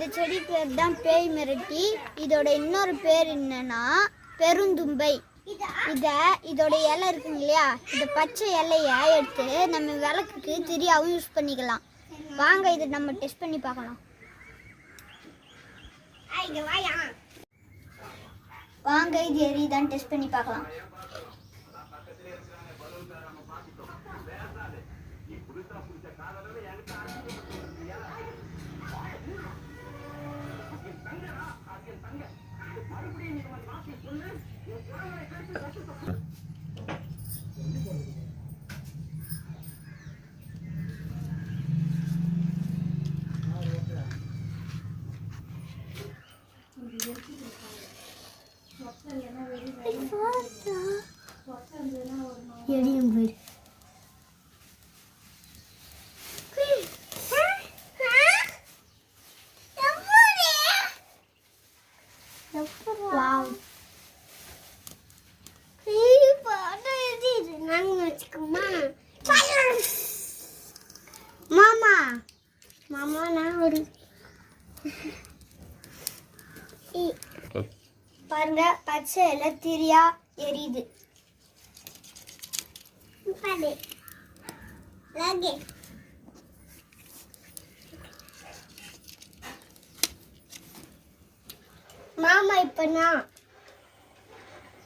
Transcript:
இந்த செடி பேர் தான் பேய் மிரட்டி. இதோட இன்னொரு பேர் என்னன்னா பெருந்தும்பை. இத இதோட இலை இருக்குங்க இல்லையா? இந்த பச்சை இலைய எடுத்து நம்ம விளக்குக்கு திரியாவும் யூஸ் பண்ணிக்கலாம். வாங்க இதை நம்ம டெஸ்ட் பண்ணி பார்க்கலாம். வாங்க இது எரியுதான்னு டெஸ்ட் பண்ணி பார்க்கலாம். எரியும் மாமா. மாமா நான் ஒரு பாருங்க பச்சை எல்லாம் திரியா எரியுது பாரு லாகே மாமா இப்ப நான்